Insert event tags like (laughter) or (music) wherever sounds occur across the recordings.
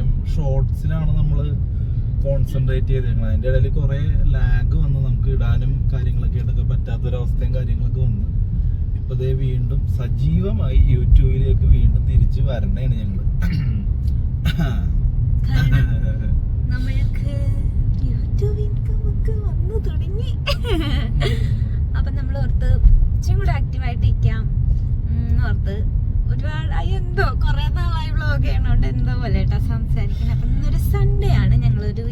അത്രയും ഷോർട്സിലാണ് നമ്മൾ കോൺസെൻട്രേറ്റ് ചെയ്തേക്കുന്നത് അതിന്റെ ഇടയിൽ കുറേ ലാഗ് വന്ന് നമുക്ക് ഇടാനും കാര്യങ്ങളൊക്കെ ഇടൊക്കെ പറ്റാത്തൊരവസ്ഥയും കാര്യങ്ങളൊക്കെ വന്ന്. ഇപ്പോൾ ഇതേ വീണ്ടും സജീവമായി യൂട്യൂബിലേക്ക് വീണ്ടും തിരിച്ച് വരണേണ് ഞങ്ങൾ അപ്പൊ നമ്മൾ ഓർത്ത് ഇച്ചിരി കൂടെ ആക്റ്റീവായിട്ട് ഇരിക്കാം ഓർത്ത് ഒരുപാട് എന്തോ കൊറേ നാളായി വ്ളോഗ് ചെയ്യണോണ്ട് എന്തോ പോലെ കേട്ടോ സംസാരിക്കുന്നത് അന്നൊരു ഇന്നൊരു സൺഡേ ആണ്. ഞങ്ങളൊരു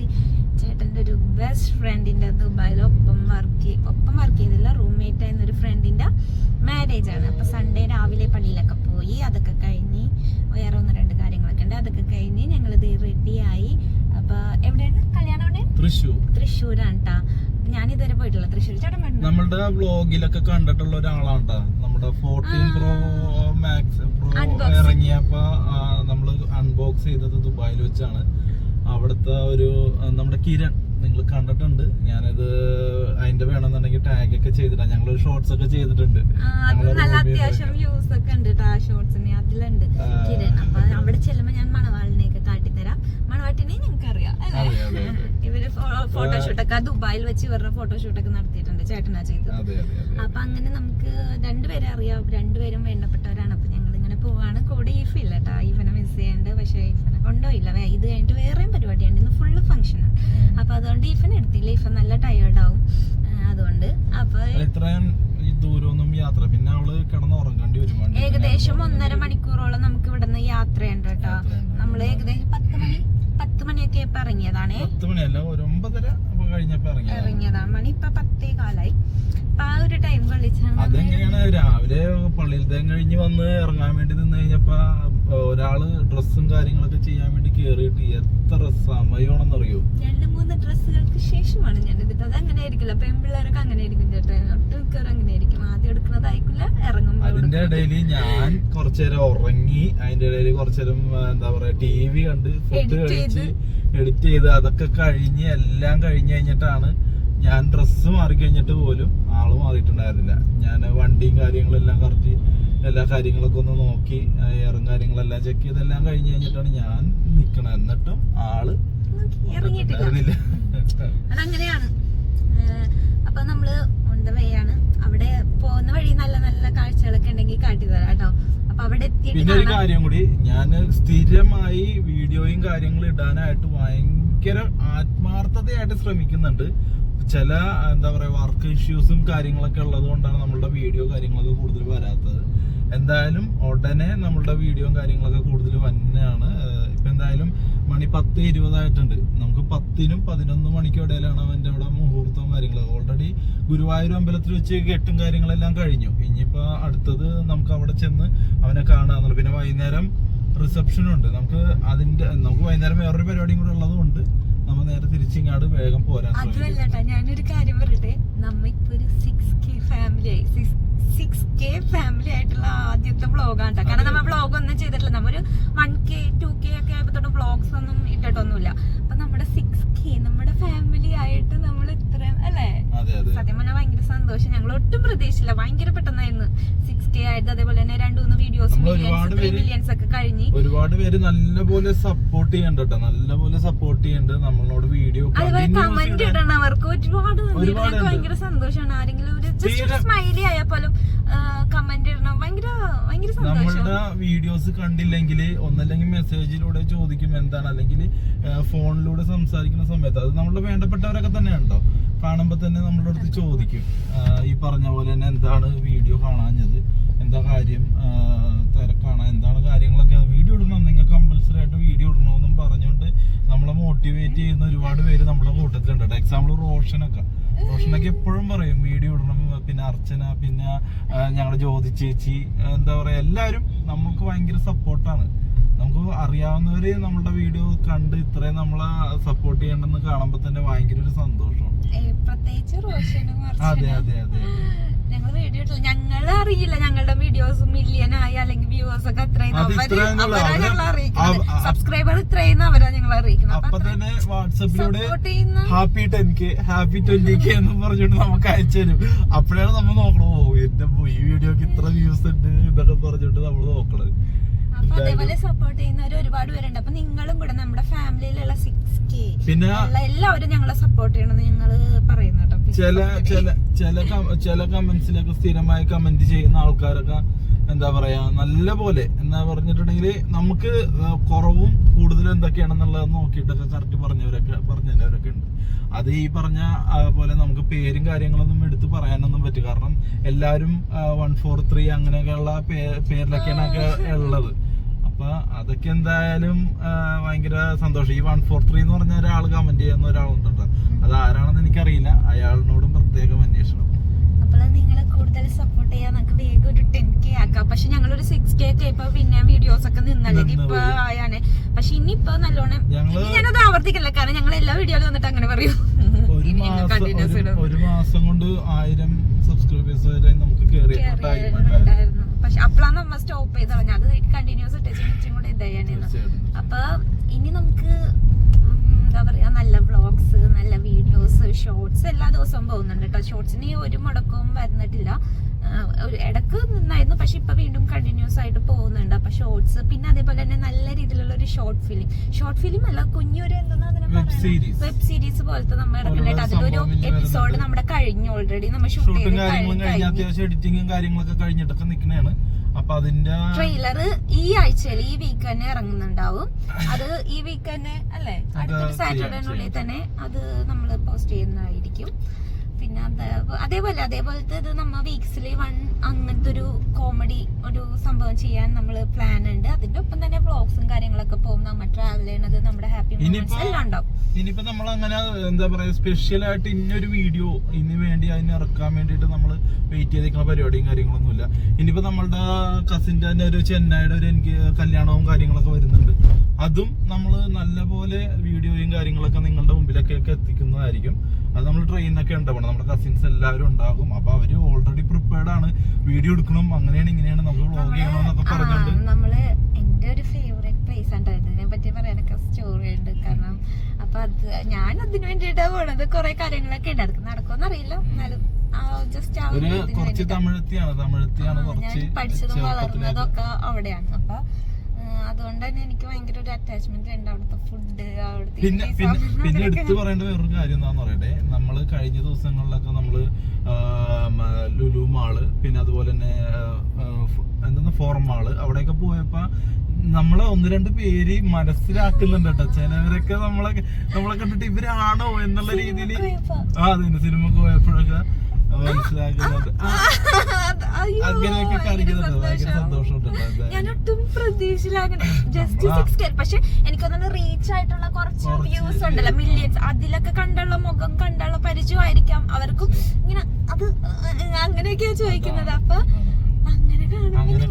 ചേട്ടന്റെ ഒരു ബെസ്റ്റ് ഫ്രണ്ടിന്റെ ദുബായിൽ ഒപ്പം വർക്ക് ഒപ്പം വർക്ക് ചെയ്തില്ല റൂംമേറ്റ് ആയിരുന്ന ഒരു ഫ്രണ്ടിന്റെ മാരേജ് ആണ്. അപ്പം സൺഡേ രാവിലെ പള്ളിയിലൊക്കെ പോയി അതൊക്കെ കഴിഞ്ഞ് വേറെ ഒന്ന് രണ്ട് കാര്യങ്ങളൊക്കെ ഉണ്ട് അതൊക്കെ കഴിഞ്ഞ് ഞങ്ങൾ ഇത് റെഡിയായി അപ്പോൾ എവിടെയാണ്? കല്യാണം എവിടെ? തൃശ്ശൂർ. തൃശ്ശൂരാണ് കേട്ടോ ഞാൻ ഇതുവരെ പോയിട്ടില്ല തൃശ്ശൂർ ചേട്ടൻ നമ്മളുടെ വ്ളോഗിലൊക്കെ കണ്ടിട്ടുള്ള ഒരാളാണ്. നമ്മുടെ ഫോർട്ടീൻ. Pro max pro. ഇറങ്ങിയപ്പോ അൺബോക്സ് ചെയ്തത് ദുബായിൽ വെച്ചാണ്. അവിടുത്തെ ഒരു നമ്മുടെ കിരൺ നിങ്ങൾ കണ്ടിട്ടുണ്ട്. ഞാനത് അതിന്റെ വേണമെന്നുണ്ടെങ്കിൽ ടാഗ് ഒക്കെ ചെയ്തിട്ടാണ് ഞങ്ങൾ ഷോർട്സ് ഒക്കെ ചെയ്തിട്ടുണ്ട്. ആ, അത് ഞങ്ങളെ നല്ല room ൽ അത്യാവശ്യം ഒക്കെ. വ്യൂസ് ഒക്കെ ഉണ്ട് കേട്ടോ ആ ഷോർട്സിന് അതിലുണ്ട് ആ. കിരൺ. അപ്പൊ അവിടെ ചെല്ലുമ്പോ ഞാൻ മണവാളിനെയൊക്കെ കാട്ടിത്തരാം. മണവാട്ടിനെ ഞങ്ങൾക്ക് അറിയാം അതെ, അതെ, അതെ. (laughs) ഇവർ ഫോട്ടോഷൂട്ടൊക്കെ ദുബായിൽ വെച്ച് ഇവരുടെ ഫോട്ടോഷൂട്ടൊക്കെ നടത്തിയിട്ടുണ്ട് ചേട്ടനാ ചെയ്തത്. അപ്പൊ അങ്ങനെ നമുക്ക് രണ്ടുപേരെ അറിയാം. രണ്ടുപേരും വേണ്ടപ്പെട്ടവരാണ്. അപ്പൊ പോവാണ്. കൂടെ ഈഫ് ഇല്ല കേട്ടോ ഈഫനെ മിസ് ചെയ്യണ്ട്. പക്ഷേ ഈഫനെ കൊണ്ടുപോയില്ല. വേ- ഇത് കഴിഞ്ഞിട്ട് വേറെയും പരിപാടിയുണ്ട്. ഇന്ന് ഫുള്ള് ഫംഗ്ഷനാണ് അപ്പൊ അതുകൊണ്ട് ഈഫൻ എടുത്തില്ല. ഈഫൻ നല്ല ടയേർഡ് ആവും. അതുകൊണ്ട് അപ്പൊ ഇത്രയും ദൂരമൊന്നും യാത്ര. പിന്നെ അവൾ കിടന്ന് ഉറങ്ങേണ്ടി വരും ഏകദേശം ഒന്നര മണിക്കൂറോളം നമുക്ക് ഇവിടുന്ന് യാത്രയുണ്ട് കേട്ടോ. നമ്മൾ ഏകദേശം പത്ത് മണി പത്ത് മണിയൊക്കെ ഇപ്പൊ ഇറങ്ങിയതാണേ. പത്ത് മണിയല്ല ഒരു ഒമ്പതര ഇറങ്ങിയതാണ് മണി ഇപ്പൊ പത്തേ കാലായി. അപ്പൊ ആ ഒരു ടൈം നമ്മൾ അതെങ്ങനെയാണ്? രാവിലെ പള്ളിയിലത്തെ കഴിഞ്ഞ് വന്ന് ഇറങ്ങാൻ വേണ്ടി നിന്ന് കഴിഞ്ഞപ്പോ ഒരാൾ ഡ്രസ്സും കാര്യങ്ങളൊക്കെ ചെയ്യാൻ വേണ്ടി കേറിയിട്ട് എത്ര സമയമാണെന്നറിയോ? രണ്ട് മൂന്ന് ഡ്രസ്സുകൾക്ക് ശേഷമാണ് ഞാൻ എടുത്തത് അത് അങ്ങനെ ആയിരിക്കില്ല. പെൺപിള്ളേരൊക്കെ അങ്ങനെ ആയിരിക്കും ചേട്ടാ ഒട്ടുമിക്കവരും അങ്ങനെ ആയിരിക്കും. ആദ്യം എടുക്കുന്നതായിരിക്കില്ല ഇറങ്ങുമ്പോൾ അതിന്റെ. ഇടയിൽ ഞാൻ കുറച്ചേരം ഉറങ്ങി അതിന്റെ ഇടയിൽ കുറച്ചേരം എന്താ പറയാ ടി വി കണ്ട് ഫുഡ് കഴിച്ച്. എഡിറ്റ് ചെയ്ത് അതൊക്കെ കഴിഞ്ഞ് എല്ലാം കഴിഞ്ഞ് കഴിഞ്ഞിട്ടാണ് ഞാൻ ഡ്രസ്സ് മാറി കഴിഞ്ഞിട്ട് പോലും ആൾ മാറിയിട്ടുണ്ടായിരുന്നില്ല. ഞാൻ വണ്ടിയും കാര്യങ്ങളെല്ലാം കറക്റ്റ് എല്ലാ കാര്യങ്ങളൊക്കെ ഒന്ന് നോക്കി എയറും കാര്യങ്ങളെല്ലാം ചെക്ക് ചെയ്തെല്ലാം കഴിഞ്ഞ് കഴിഞ്ഞിട്ടാണ് ഞാൻ നിക്കണത്. എന്നിട്ടും ആൾ ഇറങ്ങിയിട്ടില്ല. അതങ്ങനെയാണ്. അപ്പൊ നമ്മൾ ഉണ്ട് വഴിയാണ് അവിടെ പോകുന്ന വഴി നല്ല നല്ല കാഴ്ചകളൊക്കെ ഉണ്ടെങ്കിൽ കാട്ടിത്തരാം കേട്ടോ. അപ്പൊ അവിടെ പിന്നെ ഒരു കാര്യം കൂടി ഞാൻ സ്ഥിരമായി വീഡിയോയും കാര്യങ്ങളും ഇടാനായിട്ട് ഭയങ്കര ആത്മാർത്ഥതയായിട്ട് ശ്രമിക്കുന്നുണ്ട്. ചില എന്താ പറയാ വർക്ക് ഇഷ്യൂസും കാര്യങ്ങളൊക്കെ ഉള്ളത് കൊണ്ടാണ് നമ്മളുടെ വീഡിയോ കാര്യങ്ങളൊക്കെ കൂടുതൽ വരാത്തത്. എന്തായാലും ഉടനെ നമ്മളുടെ വീഡിയോയും കാര്യങ്ങളൊക്കെ കൂടുതൽ വന്നെയാണ് ഇപ്പൊ എന്തായാലും മണി പത്ത് ഇരുപതായിട്ടുണ്ട്. നമുക്ക് പത്തിനും പതിനൊന്ന് മണിക്കും ഇടയിലാണ് അവന്റെ അവിടെ മുഹൂർത്തവും കാര്യങ്ങളും. ഓൾറെഡി ഗുരുവായൂർ അമ്പലത്തിൽ വെച്ച് കെട്ടും കാര്യങ്ങളെല്ലാം കഴിഞ്ഞു. ഇനിയിപ്പോ അടുത്തത് നമുക്ക് അവിടെ ചെന്ന് അവനെ കാണാന്നുള്ളത് പിന്നെ വൈകുന്നേരം റിസപ്ഷൻ ഉണ്ട്. നമുക്ക് അതിന്റെ നമുക്ക് വൈകുന്നേരം വേറൊരു പരിപാടിയും കൂടെ ഉള്ളതുകൊണ്ട് നമ്മൾ നേരെ തിരിച്ചിങ്ങാട് വേഗം പോരാൻ അതുമല്ല ഞാനൊരു കാര്യം പറയട്ടെ? നമ്മ ഇപ്പൊ ഒരു സിക്സ് കെ ഫാമിലി ആയി. സിക്സ് കെ ഫാമിലി ആയിട്ടുള്ള ആദ്യത്തെ വ്ളോഗാണ് കാരണം നമ്മ വ്ളോഗ് ഒന്നും ചെയ്തിട്ടില്ല. നമ്മ ഒരു വൺ കെ ടു കെ ഒക്കെ ആയപ്പോ തൊട്ട് വ്ളോഗ്സ് ഒന്നും ഇട്ടിട്ടൊന്നുമില്ല അപ്പൊ നമ്മുടെ സിക്സ് കെ നമ്മുടെ ഫാമിലി ആയിട്ട് നമ്മൾ ഇത്രയും അല്ലേ അതെ അതെ സത്യം പറഞ്ഞാൽ ഭയങ്കര സന്തോഷം. ഞങ്ങൾ ഒട്ടും പ്രതീക്ഷിച്ചില്ല. ഭയങ്കര പെട്ടെന്നായിരുന്നു. സിക്സ് കെ ആയിട്ട് അതേപോലെ തന്നെ രണ്ടു മൂന്ന് വീഡിയോസ് മില്യൻസ് ഒക്കെ കഴിഞ്ഞ്. ഒരുപാട് പേര് നല്ലപോലെ സപ്പോർട്ട് ചെയ്യണ്ട കേട്ടോ. നല്ലപോലെ സപ്പോർട്ട് ചെയ്യണ്ട് നമ്മളോട് വീഡിയോ അതുപോലെ കമന്റ് ഒരുപാട് നന്ദി. ഒരുപാട് ഭയങ്കര സന്തോഷമാണ് ആരെങ്കിലും ഒരു ജസ്റ്റ് സ്മൈലി ആയാൽ പോലും കമന്റ് ഇടണം. ഭയങ്കര ഭയങ്കര സന്തോഷം. നമ്മളുടെ വീഡിയോസ് കണ്ടില്ലെങ്കിൽ ഒന്നല്ലെങ്കിൽ മെസ്സേജിലൂടെ ചോദിക്കും എന്താണ്. അല്ലെങ്കിൽ ഫോണിലൂടെ സംസാരിക്കുന്ന സമയത്ത്. അത് നമ്മളുടെ വേണ്ടപ്പെട്ടവരൊക്കെ തന്നെയാണ് കാണുമ്പോൾ തന്നെ നമ്മളുടെ അടുത്ത് ചോദിക്കും. ഈ പറഞ്ഞ പോലെ തന്നെ എന്താണ് വീഡിയോ കാണാഞ്ഞത്? എന്താ കാര്യം? തിരക്കാണ്. എന്താണ് കാര്യങ്ങളൊക്കെ? വീഡിയോ ഇടണം. നിങ്ങൾ കമ്പൽസറി ആയിട്ട് വീഡിയോ ഇടണമെന്നും പറഞ്ഞുകൊണ്ട് നമ്മളെ മോട്ടിവേറ്റ് ചെയ്യുന്ന ഒരുപാട് പേര് നമ്മുടെ കൂട്ടത്തിലുണ്ട് എക്സാമ്പിൾ റോഷനൊക്കെ. റോഷനൊക്കെ എപ്പോഴും പറയും വീഡിയോ ഇടണം പിന്നെ അർച്ചന പിന്നെ ഞങ്ങളുടെ ജ്യോതി ചേച്ചി എന്താ പറയാ എല്ലാവരും നമുക്ക് ഭയങ്കര സപ്പോർട്ടാണ് നമുക്ക് അറിയാവുന്നവര് നമ്മളുടെ വീഡിയോ കണ്ട് ഇത്രയും നമ്മളെ സപ്പോർട്ട് ചെയ്യണ്ടെന്ന് കാണുമ്പോൾ തന്നെ ഭയങ്കര ഒരു സന്തോഷം പ്രത്യേകിച്ച് റോഷനും ഞങ്ങൾ വീഡിയോ ഇട്ടില്ല ഞങ്ങൾ അറിയില്ല ഞങ്ങളുടെ വീഡിയോസ് മില്യൺ ആയി അല്ലെങ്കിൽ വ്യൂവേഴ്സ് ഒക്കെ അത്രയും അത് അവർ ഞങ്ങൾ അറിയിക്കുന്നത്. സബ്സ്ക്രൈബർ ഇത്രയും അവരാ ഞങ്ങൾ അറിയിക്കുന്നത്. അപ്പൊ തന്നെ വാട്സപ്പിലൂടെ happy ten K happy twenty K എന്ന് പറഞ്ഞിട്ട് നമുക്ക് അയച്ചു തരും. അപ്പോഴാണ് നമ്മൾ നോക്കണോ എന്റെ ഈ വീഡിയോക്ക് ഇത്ര വ്യൂസ് ഉണ്ട് എന്നൊക്കെ പറഞ്ഞിട്ട് നമ്മൾ നോക്കണത്. അപ്പൊ അതേപോലെ സപ്പോർട്ട് ചെയ്യുന്നവർ ഒരുപാട് പേരുണ്ട്. അപ്പൊ നിങ്ങളും കൂടെ നമ്മുടെ ഫാമിലിയിലുള്ള സിക്സ് പിന്നെ എല്ലാവരും ഞങ്ങളെ സപ്പോർട്ട് ചെയ്യണമെന്ന് ഞങ്ങൾ പറയുന്നു ചില ചില ചില ചില കമന്റ്സിലൊക്കെ സ്ഥിരമായി കമന്റ് ചെയ്യുന്ന ആൾക്കാരൊക്കെ എന്താ പറയാ നല്ല പോലെ. എന്താ പറഞ്ഞിട്ടുണ്ടെങ്കിൽ നമുക്ക് കുറവും കൂടുതലും എന്തൊക്കെയാണെന്നുള്ളത് നോക്കിയിട്ടൊക്കെ കറക്റ്റ് പറഞ്ഞവരൊക്കെ പറഞ്ഞവരൊക്കെ ഉണ്ട്. അത് ഈ പറഞ്ഞ പോലെ നമുക്ക് പേരും കാര്യങ്ങളൊന്നും എടുത്ത് പറയാനൊന്നും പറ്റും കാരണം എല്ലാവരും വൺ ഫോർ ത്രീ അങ്ങനെയൊക്കെയുള്ള പേരിലൊക്കെയാണ് ഉള്ളത്. അപ്പൊ അതൊക്കെ എന്തായാലും ഭയങ്കര സന്തോഷം. ഈ വൺ ഫോർ ത്രീ എന്ന് പറഞ്ഞ ഒരാൾ കമന്റ് ചെയ്യുന്ന ഒരാളുണ്ട് കേട്ടോ അത് ആരാണെന്ന് എനിക്കറിയില്ല. അയാളിനോടും പ്രത്യേകം അന്വേഷണം. നിങ്ങൾ കൂടുതൽ സപ്പോർട്ട് ചെയ്യാൻ നമുക്ക് വേഗം ഒരു ടെൻ കെ ആക്കാം. പക്ഷെ ഒരു സിക്സ് കെ ഒക്കെ ഇപ്പൊ പിന്നെ വീഡിയോസ് ഒക്കെ ഇപ്പൊ. ആയാണ്. പക്ഷെ നല്ലോണം ഇനി ഞാനത് ആവർത്തിക്കില്ല. കാരണം ഞങ്ങൾ എല്ലാ വീഡിയോയിലും വന്നിട്ട് അങ്ങനെ പറയും. ഒരു മാസം കൊണ്ട് ആയിരം സബ്സ്ക്രൈബേഴ്സ് വരെ നമുക്ക് കേറി പക്ഷെ അപ്പോഴാണ് നമ്മൾ സ്റ്റോപ്പ് ചെയ്ത് കളഞ്ഞത് അത് കണ്ടിന്യൂസ് ഇട്ടും കൂടെ ഇതായിരുന്നു. അപ്പൊ ഇനി നമുക്ക് എന്താ പറയാ നല്ല വ്ളോഗ്സ് നല്ല വീഡിയോസ് ഷോർട്സ് എല്ലാ ദിവസവും പോകുന്നുണ്ട് കേട്ടോ ഷോർട്സിന് ഒരു മുടക്കവും വരുന്നിട്ടില്ല. ഒരു ഇടയ്ക്ക് നിന്നായിരുന്നു. പക്ഷെ ഇപ്പൊ വീണ്ടും കണ്ടിന്യൂസ് ആയിട്ട് പോകുന്നുണ്ട്. അപ്പൊ ഷോർട്സ് പിന്നെ അതേപോലെ തന്നെ നല്ല രീതിയിലുള്ള ഒരു ഷോർട്ട് ഫിലിം ഷോർട്ട് ഫിലിം അല്ല കുഞ്ഞൊരു എന്താ. വെബ് സീരീസ് പോലത്തെ നമ്മൾ ഇറക്കുന്നുണ്ട് അതിലൊരു എപ്പിസോഡ്. നമ്മുടെ കഴിഞ്ഞു ഓൾറെഡി നമ്മൾ ഷൂട്ട് കാര്യങ്ങളും കഴിഞ്ഞ്. അത്യാവശ്യം എഡിറ്റിങ്ങും കാര്യങ്ങളൊക്കെ കഴിഞ്ഞിട്ടൊക്കെ നിക്കണേണ്. അപ്പൊ അതിന്റെ ട്രെയിലർ ഈ ആഴ്ചയിൽ ഈ വീക്ക് തന്നെ ഇറങ്ങുന്നുണ്ടാവും. അത് ഈ വീക്ക് തന്നെ അല്ലെ? അടുത്തൊരു സാറ്റർഡേനുള്ളിൽ തന്നെ അത് നമ്മൾ പോസ്റ്റ് ചെയ്യുന്നതായിരിക്കും. പിന്നെ അത് അതേപോലെ അതേപോലത്തെ ഇത് നമ്മ വീക്സിൽ വൺ അങ്ങനത്തെ ഒരു കോമഡി ഒരു സംഭവം ചെയ്യാൻ നമ്മൾ പ്ലാൻ ഉണ്ട്. അതിന്റെ ഒപ്പം തന്നെ വ്ളോഗ്സും കാര്യങ്ങളൊക്കെ പോകും. നമ്മൾ ട്രാവൽ ചെയ്യണത് നമ്മുടെ ഹാപ്പി മൊമെന്റ്സ് എല്ലാം ഉണ്ടാവും. ഇനിയിപ്പോ നമ്മൾ അങ്ങനെ എന്താ പറയാ സ്പെഷ്യലായിട്ട് ഇന്നൊരു വീഡിയോ ഇന്ന് വേണ്ടി അതിന് ഇറക്കാൻ വേണ്ടിയിട്ട് നമ്മൾ വെയിറ്റ് ചെയ്തിരിക്കുന്ന പരിപാടിയും കാര്യങ്ങളൊന്നുമില്ല. ഇനിയിപ്പോ നമ്മളുടെ കസിന്റെ തന്നെ ഒരു ചെന്നൈയുടെ ഒരു എനിക്ക് കല്യാണവും കാര്യങ്ങളൊക്കെ വരുന്നുണ്ട്. അതും നമ്മൾ നല്ലപോലെ വീഡിയോയും കാര്യങ്ങളൊക്കെ നിങ്ങളുടെ മുമ്പിലൊക്കെ എത്തിക്കുന്നതായിരിക്കും. അത് നമ്മൾ ട്രെയിനൊക്കെ ഉണ്ടാവണം നമ്മുടെ കസിൻസ് എല്ലാവരും ഉണ്ടാകും. അപ്പോൾ അവർ ഓൾറെഡി പ്രിപ്പയർഡ് ആണ്. വീഡിയോ എടുക്കണം. അങ്ങനെയാണ് ഇങ്ങനെയാണ് നമ്മൾ വ്ളോഗ് ചെയ്യണമെന്നൊക്കെ ആ, പറഞ്ഞുകൊണ്ട് നമ്മൾ എന്റെ ഒരു ഫേവറേറ്റ് പ്ലേസ് ആണ് കേട്ടോ. ഇതിനെ പറ്റി പറയാനൊക്കെ സ്റ്റോറി ഉണ്ട് കാരണം അപ്പൊ അത് ഞാൻ അതിന് വേണ്ടിട്ടാ പോണത്. കൊറേ കാര്യങ്ങളൊക്കെ ഉണ്ട്. അതൊക്കെ നടക്കുമെന്ന് അറിയില്ല. എന്നാലും ജസ്റ്റ് കുറച്ച് വേണ്ടിയിട്ടാ. തമിഴത്തിയാണ്. തമിഴത്തിയാണ് കുറച്ച് പഠിച്ചതും വളർന്നതും ഒക്കെ അവിടെയാണ്. അപ്പൊ അതുകൊണ്ട് തന്നെ എനിക്ക് ഭയങ്കര ഒരു അറ്റാച്ച്മെന്റ് ഉണ്ട് അവിടുത്തെ ഫുഡ് അവിടുത്തെ പിന്നെ പിന്നെ എടുത്തു പറയേണ്ട വേറൊരു കാര്യം എന്താന്ന് പറയട്ടെ. നമ്മൾ കഴിഞ്ഞ ദിവസങ്ങളിലൊക്കെ നമ്മൾ പിന്നെ അതുപോലെ തന്നെ എന്താ ഫോറം മാൾ അവിടെയൊക്കെ പോയപ്പോ നമ്മളെ ഒന്ന് രണ്ട് പേര് മനസ്സിലാക്കുന്നുണ്ട് കേട്ടോ. ചിലവരൊക്കെ നമ്മളെ നമ്മളെ കണ്ടിട്ട് ഇവരാണോ എന്നുള്ള രീതിയിൽ ആ അതെ സിനിമക്ക് പോയപ്പോഴൊക്കെ മനസ്സിലാക്കുന്നുണ്ട് അങ്ങനെയൊക്കെ കാണിക്കുന്നുണ്ട് ഭയങ്കര സന്തോഷമുണ്ട് ഒട്ടും പ്രതീക്ഷയിലാകണ്ട. ജസ്റ്റ് സിക്സ് കെ പക്ഷെ എനിക്കൊന്നും റീച്ച് ആയിട്ടുള്ള കുറച്ച് വ്യൂസ് ഉണ്ടല്ലോ. മില്യൻസ് അതിലൊക്കെ കണ്ടുള്ള മുഖം കണ്ടുള്ള പരിചയമായിരിക്കാം. അവർക്കും ഇങ്ങനെ അത് അങ്ങനെയൊക്കെയാ ചോദിക്കുന്നത്. അപ്പൊ അങ്ങനെ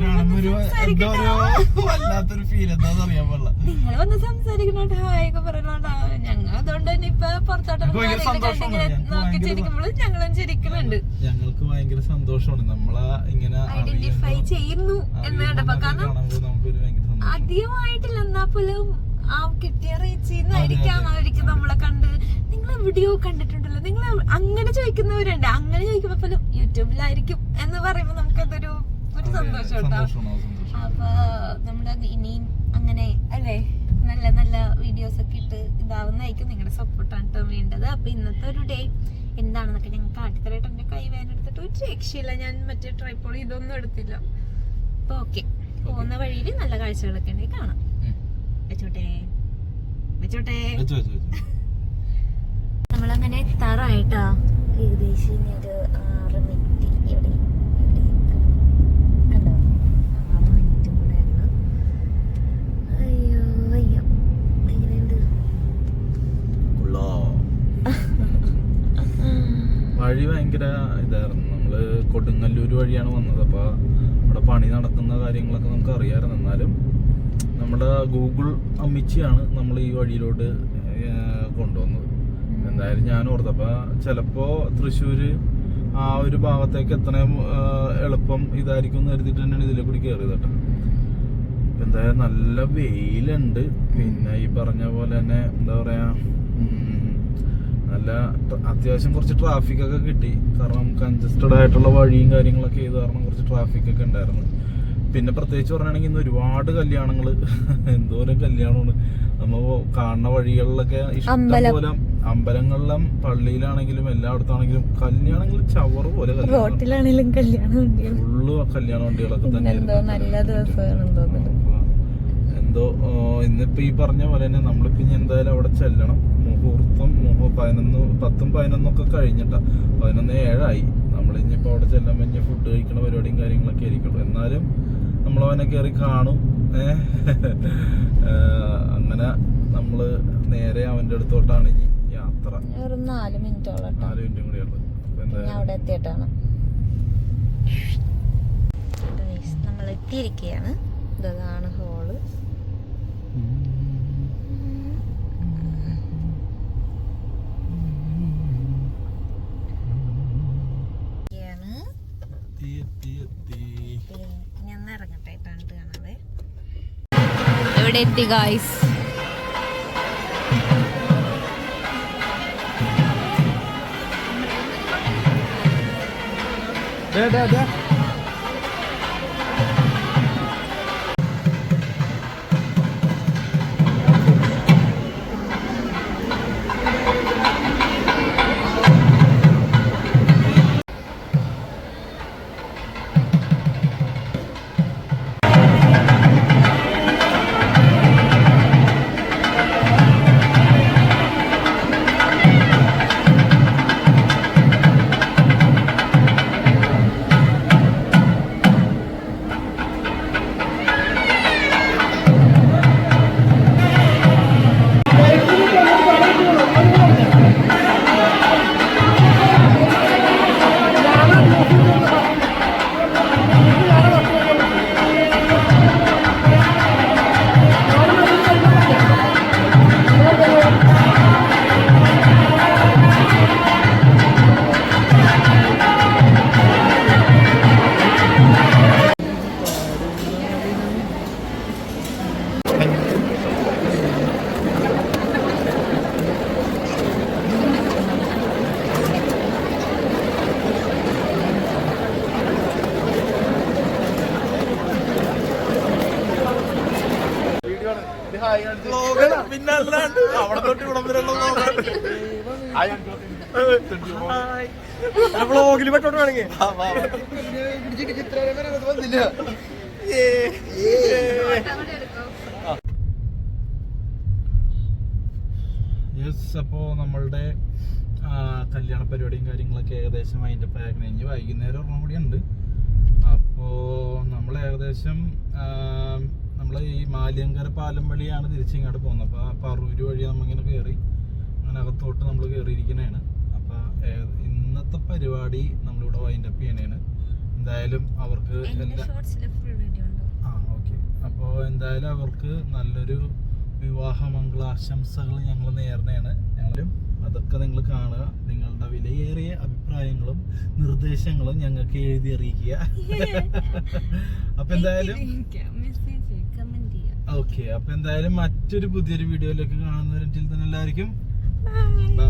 കാണുമ്പോ ഒരു എന്തോ സംസാരിക്കട്ടോ ഒരു വല്ലാത്തൊരു ഫീൽ എന്താന്ന് അറിയാൻ പാടില്ല. നിങ്ങൾ വന്ന് സംസാരിക്കണോണ്ട് ഹായൊക്കെ ഒക്കെ പറയണോണ്ടാ ഞങ്ങൾ അതുകൊണ്ട് തന്നെ ഇപ്പൊ പുറത്തോട്ട് ഞങ്ങൾക്ക് ഭയങ്കര സന്തോഷമാണ്. കണ്ടിങ്ങനെ ഞങ്ങൾക്ക് നോക്കി ഭയങ്കര ചിരിക്കുമ്പോൾ ഞങ്ങളും ചിരിക്കുന്നുണ്ട്. ഞങ്ങൾക്ക് ഭയങ്കര സന്തോഷമാണ്. നമ്മളെ ഇങ്ങനെ ഐഡന്റിഫൈ ചെയ്യുന്നു എന്ന് കണ്ടപ്പോ കാരണം അധികമായിട്ടില്ല. എന്നാ പോലും ആ കിട്ടിയ റീച്ചിന്നായിരിക്കാം. അവർക്ക് നമ്മളെ കണ്ട്. നിങ്ങൾ വീഡിയോ കണ്ടിട്ടുണ്ടല്ലോ. നിങ്ങൾ അങ്ങനെ ചോദിക്കുന്നവരുണ്ട്. അങ്ങനെ ചോദിക്കുമ്പോ പോലും യൂട്യൂബിലായിരിക്കും എന്ന് പറയുമ്പോ നമുക്ക് അതൊരു ഒരു സന്തോഷം കേട്ടോ അപ്പൊ നമ്മുടെ ഇനിയും അങ്ങനെ അല്ലേ? നല്ല നല്ല വീഡിയോസ് ഒക്കെ ഇട്ട് ഇതാവുന്നതായിരിക്കും നിങ്ങളുടെ സപ്പോർട്ടാണ് കേട്ടോ വേണ്ടത്. അപ്പൊ ഇന്നത്തെ ഒരു ഡേ എന്താണെന്നൊക്കെ ഞങ്ങൾ കാട്ടിത്തരായിട്ട് എന്റെ കൈ വേനെടുത്തിട്ട് ഒരു രക്ഷയില്ല. ഞാൻ മറ്റേ ട്രൈപ്പോൾ ഇതൊന്നും എടുത്തില്ല. അപ്പൊ ഓക്കെ പോകുന്ന വഴിയിൽ നല്ല കാഴ്ചകളൊക്കെ ഉണ്ടെങ്കിൽ കാണാം. വെച്ചോട്ടെ. വെച്ചോട്ടെ. വെച്ചോ, വെച്ചോ, വെച്ചോ. നമ്മളങ്ങനെ എത്താറായിട്ടാ. ഏകദേശം ഇനി ഒരു ആറ് മിനിറ്റ് ഇവിടെ കണ്ടോ ആറ് മിനിറ്റ് കൂടെ ഉള്ളു അയ്യോ അയ്യോ എങ്ങനെയുണ്ട് ഉള്ളോ. വഴി ഭയങ്കര ഇതായിരുന്നു. നമ്മൾ കൊടുങ്ങല്ലൂർ വഴിയാണ് വന്നത്. അപ്പൊ അവിടെ പണി നടക്കുന്ന കാര്യങ്ങളൊക്കെ നമുക്ക് അറിയാമായിരുന്നു. എന്നാലും നമ്മുടെ ഗൂഗിൾ അമ്മിച്ചിയാണ് നമ്മൾ ഈ വഴിയിലോട്ട് കൊണ്ടുവന്നത്. എന്തായാലും ഞാൻ ഓർത്തപ്പോ ചിലപ്പോ തൃശ്ശൂർ ആ ഒരു ഭാഗത്തേക്ക് എത്രയും എളുപ്പം ഇതായിരിക്കും എന്ന് കരുതിയിട്ട് തന്നെയാണ് ഇതിലെ കൂടി കയറിയത് കേട്ടോ. എന്തായാലും നല്ല വെയിലുണ്ട്. പിന്നെ ഈ പറഞ്ഞ പോലെ തന്നെ എന്താ പറയാ നല്ല അത്യാവശ്യം കുറച്ച് ട്രാഫിക് ഒക്കെ കിട്ടി. കാരണം കൺജസ്റ്റഡ് ആയിട്ടുള്ള വഴിയും കാര്യങ്ങളൊക്കെ ചെയ്ത് കാരണം കുറച്ച് ട്രാഫിക് ഒക്കെ ഉണ്ടായിരുന്നു. പിന്നെ പ്രത്യേകിച്ച് പറയുകയാണെങ്കിൽ ഇന്ന് ഒരുപാട് കല്യാണങ്ങൾ (laughs) എന്തോരം കല്യാണമാണ്. നമ്മ കാണുന്ന വഴികളിലൊക്കെ ഇഷ്ടംപോലെ അമ്പലങ്ങളിലും പള്ളിയിലാണെങ്കിലും എല്ലായിടത്താണെങ്കിലും കല്യാണങ്ങൾ ചവർ പോലെ റോട്ടിലാണെങ്കിലും കല്യാണം ഫുള്ള് കല്യാണ വണ്ടികളൊക്കെ തന്നെ നല്ല എന്തോ ഇന്നിപ്പോ ഈ പറഞ്ഞ പോലെ തന്നെ നമ്മളിപ്പോ ഇനി എന്തായാലും അവിടെ ചെല്ലണം. മുഹൂർത്തം മുഹൂ പതിനൊന്ന് പത്തും പതിനൊന്നൊക്കെ കഴിഞ്ഞിട്ടാ. പതിനൊന്ന് ഏഴായി. നമ്മൾ ഇനിയിപ്പോ അവിടെ ചെല്ലുമ്പോ ഇനി ഫുഡ് കഴിക്കണ പരിപാടിയും കാര്യങ്ങളൊക്കെ ആയിരിക്കുള്ളൂ. എന്നാലും നമ്മളവനെ കയറി കാണും. അങ്ങനെ നമ്മൾ നേരെ അവന്റെ അടുത്തോട്ടാണ് ഇനി യാത്ര. ഒരു നാല് മിനിറ്റോളം. നാല് മിനിറ്റും കൂടി എന്തായാലും അവിടെ എത്തിയിട്ടാണ്. നമ്മൾ എത്തിയിരിക്കുകയാണ് ഇതാണ് ഹോൾ എവിടെ എത്തി ഗായ്സ് പിന്നെ പെട്ടോട്ട് വേണമെങ്കിൽ. യെസ് അപ്പോൾ നമ്മളുടെ ആ, കല്യാണ പരിപാടിയും കാര്യങ്ങളൊക്കെ ഏകദേശം അതിന്റെ പാക്ക് കഴിഞ്ഞ് വൈകുന്നേരം ഒരെണ്ണം കൂടി ഉണ്ട് അപ്പോ നമ്മൾ ഏകദേശം നമ്മൾ ഈ മാലിയങ്കര പാലം വഴിയാണ് തിരിച്ചിങ്ങോട്ട് പോകുന്നത്. അപ്പോൾ പറൂര് വഴി നമ്മളിങ്ങനെ കയറി അങ്ങനെ അകത്തോട്ട് നമ്മൾ കയറിയിരിക്കുന്നതാണ് അപ്പോൾ ഇന്നത്തെ പരിപാടി നമ്മളിവിടെ വൈൻഡ് അപ്പ് ചെയ്യണേണ്. എന്തായാലും അവർക്ക് ആ ഓക്കെ അപ്പോൾ എന്തായാലും അവർക്ക് നല്ലൊരു വിവാഹ മംഗളാശംസകൾ ഞങ്ങൾ നേർന്നെയാണ് ഞങ്ങളും അതൊക്കെ നിങ്ങൾ കാണുക. നിങ്ങളുടെ വിലയേറിയ അഭിപ്രായങ്ങളും നിർദ്ദേശങ്ങളും ഞങ്ങൾക്ക് എഴുതി അറിയിക്കുക. (laughs) അപ്പൊ എന്തായാലും ഓക്കെ അപ്പൊ എന്തായാലും മറ്റൊരു പുതിയൊരു വീഡിയോയിലേക്ക് കാണുന്നവരിൽ തന്നെ എല്ലാവർക്കും ബൈ